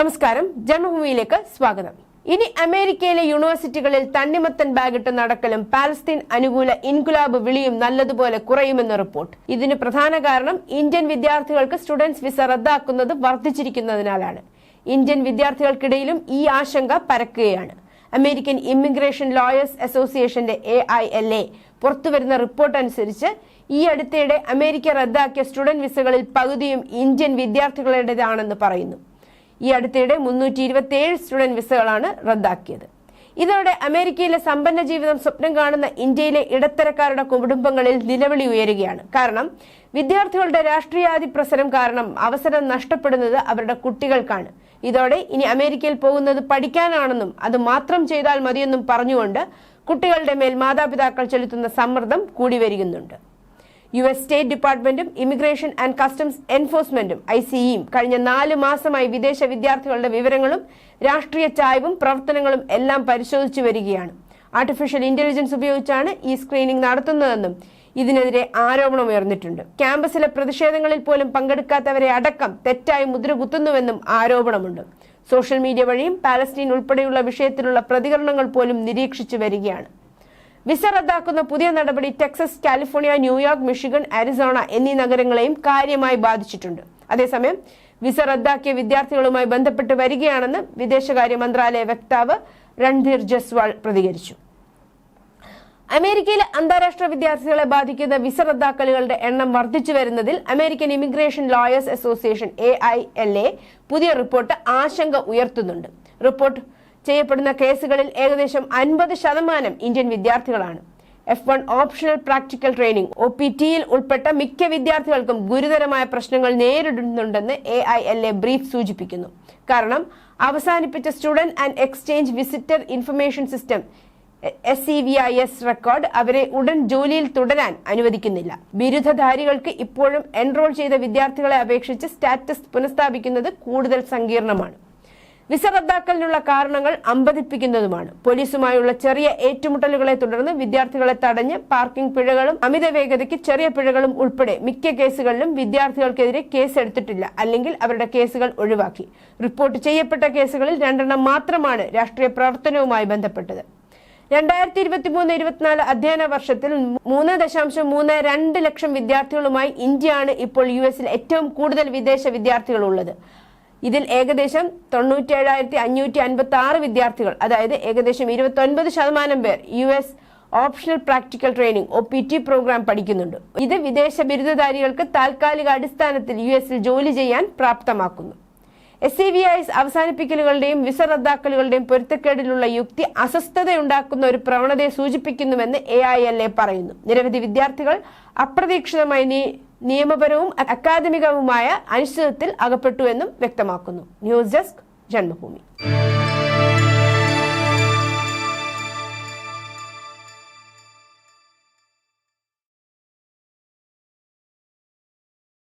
നമസ്കാരം ജന്മഭൂമിയിലേക്ക് സ്വാഗതം. ഇനി അമേരിക്കയിലെ യൂണിവേഴ്സിറ്റികളിൽ തണ്ണിമത്തൻ ബാഗിട്ട് നടക്കലും പാലസ്തീൻ അനുകൂല ഇൻകുലാബ് വിളിയും നല്ലതുപോലെ കുറയുമെന്ന് റിപ്പോർട്ട്. ഇതിന് പ്രധാന കാരണം ഇന്ത്യൻ വിദ്യാർത്ഥികൾക്ക് സ്റ്റുഡൻസ് വിസ റദ്ദാക്കുന്നത് വർദ്ധിച്ചിരിക്കുന്നതിനാലാണ്. ഇന്ത്യൻ വിദ്യാർത്ഥികൾക്കിടയിലും ഈ ആശങ്ക പരക്കുകയാണ്. അമേരിക്കൻ ഇമിഗ്രേഷൻ ലോയേഴ്സ് അസോസിയേഷന്റെ എ ഐ എൽ എ പുറത്തുവരുന്ന റിപ്പോർട്ട് അനുസരിച്ച് ഈ അടുത്തിടെ അമേരിക്ക റദ്ദാക്കിയ സ്റ്റുഡന്റ് വിസകളിൽ പകുതിയും ഇന്ത്യൻ വിദ്യാർത്ഥികളുടേതാണെന്ന് പറയുന്നു. ഈ അടുത്തിടെ മുന്നൂറ്റി ഇരുപത്തിയേഴ് സ്റ്റുഡന്റ് വിസകളാണ് റദ്ദാക്കിയത്. ഇതോടെ അമേരിക്കയിലെ സമ്പന്ന ജീവിതം സ്വപ്നം കാണുന്ന ഇന്ത്യയിലെ ഇടത്തരക്കാരുടെ കുടുംബങ്ങളിൽ നിലവിളി ഉയരുകയാണ്. കാരണം വിദ്യാർത്ഥികളുടെ രാഷ്ട്രീയാധിപ്രസരം കാരണം അവസരം നഷ്ടപ്പെടുന്നത് അവരുടെ കുട്ടികൾക്കാണ്. ഇതോടെ ഇനി അമേരിക്കയിൽ പോകുന്നത് പഠിക്കാനാണെന്നും അത് മാത്രം ചെയ്താൽ മതിയെന്നും പറഞ്ഞുകൊണ്ട് കുട്ടികളുടെ മേൽ മാതാപിതാക്കൾ ചെലുത്തുന്ന സമ്മർദ്ദം കൂടി വരികയുന്നുണ്ട് യു എസ് സ്റ്റേറ്റ് ഡിപ്പാർട്ട്മെന്റും ഇമിഗ്രേഷൻ ആൻഡ് കസ്റ്റംസ് എൻഫോഴ്സ്മെന്റും ഐ സിഇയും കഴിഞ്ഞ നാല് മാസമായി വിദേശ വിദ്യാർത്ഥികളുടെ വിവരങ്ങളും രാഷ്ട്രീയ ചായവും പ്രവർത്തനങ്ങളും എല്ലാം പരിശോധിച്ചു വരികയാണ്. ആർട്ടിഫിഷ്യൽ ഇന്റലിജൻസ് ഉപയോഗിച്ചാണ് ഈ സ്ക്രീനിംഗ് നടത്തുന്നതെന്നും ഇതിനെതിരെ ആരോപണം ഉയർന്നിട്ടുണ്ട്. ക്യാമ്പസിലെ പ്രതിഷേധങ്ങളിൽ പോലും പങ്കെടുക്കാത്തവരെ അടക്കം തെറ്റായി മുദ്ര കുത്തുന്നുവെന്നും ആരോപണമുണ്ട്. സോഷ്യൽ മീഡിയ വഴിയും പാലസ്തീൻ ഉൾപ്പെടെയുള്ള വിഷയത്തിലുള്ള പ്രതികരണങ്ങൾ പോലും നിരീക്ഷിച്ചു വരികയാണ്. വിസ റദ്ദാക്കുന്ന പുതിയ നടപടി Texas California New York Michigan Arizona എന്നീ നഗരങ്ങളെയും കാര്യമായി ബാധിച്ചിട്ടുണ്ട്. അതേസമയം വിസ റദ്ദാക്കിയ വിദ്യാർത്ഥികളുമായി ബന്ധപ്പെട്ട് വരികയാണെന്ന് വിദേശകാര്യ മന്ത്രാലയ വക്താവ് രൺധീർ ജസ്വാൾ പ്രതികരിച്ചു. അമേരിക്കയിലെ അന്താരാഷ്ട്ര വിദ്യാർത്ഥികളെ ബാധിക്കുന്ന വിസ റദ്ദാക്കലുകളുടെ എണ്ണം വർദ്ധിച്ചു വരുന്നതിൽ American immigration lawyers association A I L A പുതിയ റിപ്പോർട്ട് ആശങ്ക ഉയർത്തുന്നുണ്ട്. റിപ്പോർട്ട് ചെയ്യപ്പെടുന്ന കേസുകളിൽ ഏകദേശം അൻപത് ശതമാനം ഇന്ത്യൻ വിദ്യാർത്ഥികളാണ്. F one optional practical training O P ടിയിൽ ഉൾപ്പെട്ട മിക്ക വിദ്യാർത്ഥികൾക്കും ഗുരുതരമായ പ്രശ്നങ്ങൾ നേരിടുന്നുണ്ടെന്ന് A I L A brief സൂചിപ്പിക്കുന്നു. കാരണം അവസാനിപ്പിച്ച student and exchange visitor information system S C V I S record അവരെ ഉടൻ ജോലിയിൽ തുടരാൻ അനുവദിക്കുന്നില്ല. ബിരുദധാരികൾക്ക് ഇപ്പോഴും എൻറോൾ ചെയ്ത വിദ്യാർത്ഥികളെ അപേക്ഷിച്ച് സ്റ്റാറ്റസ് പുനഃസ്ഥാപിക്കുന്നത് കൂടുതൽ സങ്കീർണമാണ്. വിസ റദ്ദാക്കലിനുള്ള കാരണങ്ങൾ അമ്പതിപ്പിക്കുന്നതുമാണ്. പോലീസുമായുള്ള ചെറിയ ഏറ്റുമുട്ടലുകളെ തുടർന്ന് വിദ്യാർത്ഥികളെ തടഞ്ഞ് പാർക്കിംഗ് പിഴകളും അമിത വേഗതയ്ക്ക് ചെറിയ പിഴകളും ഉൾപ്പെടെ മിക്ക കേസുകളിലും വിദ്യാർത്ഥികൾക്കെതിരെ കേസെടുത്തിട്ടില്ല. അല്ലെങ്കിൽ അവരുടെ കേസുകൾ ഒഴിവാക്കി. റിപ്പോർട്ട് ചെയ്യപ്പെട്ട കേസുകളിൽ രണ്ടെണ്ണം മാത്രമാണ് രാഷ്ട്രീയ പ്രവർത്തനവുമായി ബന്ധപ്പെട്ടത്. രണ്ടായിരത്തി ഇരുപത്തി മൂന്ന് ഇരുപത്തിനാല് അധ്യയന വർഷത്തിൽ മൂന്ന് ദശാംശം മൂന്ന് രണ്ട് ലക്ഷം വിദ്യാർത്ഥികളുമായി ഇന്ത്യയാണ് ഇപ്പോൾ യു എസിൽ ഏറ്റവും കൂടുതൽ വിദേശ വിദ്യാർത്ഥികളുള്ളത്. ഇതിൽ ഏകദേശം തൊണ്ണൂറ്റേഴായിരത്തി അഞ്ഞൂറ്റി അൻപത്തി ആറ് വിദ്യാർത്ഥികൾ അതായത് ഏകദേശം ഇരുപത്തി ഒൻപത് ശതമാനം പേർ U S optional practical training O P T programme പഠിക്കുന്നുണ്ട്. ഇത് വിദേശ ബിരുദധാരികൾക്ക് താൽക്കാലിക അടിസ്ഥാനത്തിൽ യു എസിൽ ജോലി ചെയ്യാൻ പ്രാപ്തമാക്കുന്നു. എസ് സി വി ഐ അവസാനിപ്പിക്കലുകളുടെയും വിസ റദ്ദാക്കലുകളുടെയും പൊരുത്തക്കേടിലുള്ള യുക്തി അസ്വസ്ഥതയുണ്ടാക്കുന്ന ഒരു പ്രവണതയെ സൂചിപ്പിക്കുന്നുവെന്ന് എ ഐ എൽ എ പറയുന്നു. നിരവധി വിദ്യാർത്ഥികൾ അപ്രതീക്ഷിതമായി നിയമപരവും അക്കാദമികവുമായ അനിശ്ചിതത്തിൽ അകപ്പെട്ടുവെന്നും വ്യക്തമാക്കുന്നു. News desk Janmabhumi.